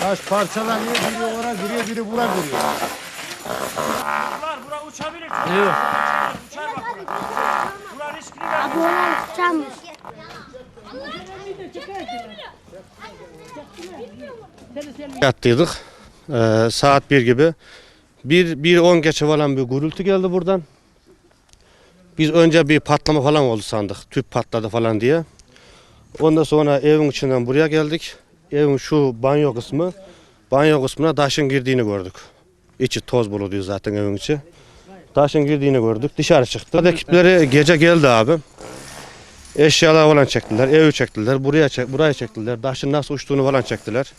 Taş parçalanıyor, biri oraya giriyor, biri bura giriyor. Bunlar bura uçabilir. Evet. Uçar bak. Buranın riskini ver. Abi onlar uçarmış. Yattıydık. Ee, saat 1 gibi. 1 bir 10 geçe falan bir gürültü geldi buradan. Biz önce bir patlama falan oldu sandık. Tüp patladı falan diye. Ondan sonra evin içinden buraya geldik. Evin şu banyo kısmı, banyo kısmına taşın girdiğini gördük. İçi toz buluydu zaten evin içi. Taşın girdiğini gördük. Dışarı çıktık. Ekipleri gece geldi abi. Eşyalar falan çektiler, evi çektiler, buraya çek, buraya çektiler. Taşın nasıl uçtuğunu falan çektiler.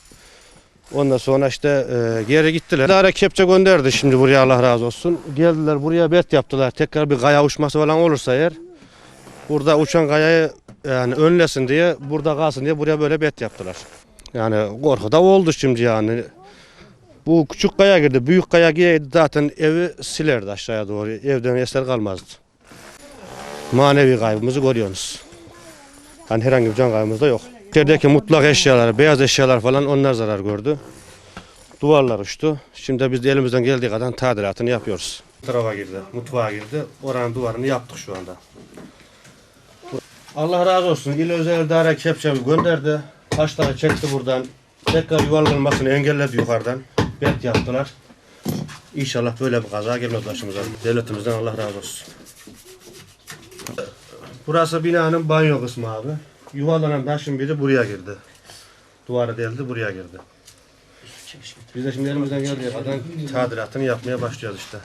Ondan sonra işte e, geri gittiler. Lara kepçe gönderdi şimdi buraya Allah razı olsun. Geldiler buraya bet yaptılar. Tekrar bir kaya uçması falan olursa eğer burada uçan kayayı yani önlesin diye burada kalsın diye buraya böyle bet yaptılar. Yani korku da oldu şimdi yani. Bu küçük kaya girdi. Büyük kaya girdi zaten evi silerdi aşağıya doğru. Evden eser kalmazdı. Manevi kaybımızı görüyorsunuz. Yani herhangi bir can kaybımız da yok. İçerideki mutlak eşyalar, beyaz eşyalar falan onlar zarar gördü. Duvarlar uçtu. Şimdi biz de elimizden geldiği kadar tadilatını yapıyoruz. Tarafa girdi, mutfağa girdi. Oranın duvarını yaptık şu anda. Allah razı olsun. İl özel idare kepçemi gönderdi. Taşları çekti buradan. Tekrar yuvarlanmasını engelledi yukarıdan. Bet yaptılar. İnşallah böyle bir kaza gelmez başımıza. Devletimizden Allah razı olsun. Burası binanın banyo kısmı abi. Yuvalanan taşın biri buraya girdi. Duvarı deldi buraya girdi. Biz de şimdi elimizden geldiği kadar tadilatını yapmaya başlıyoruz işte.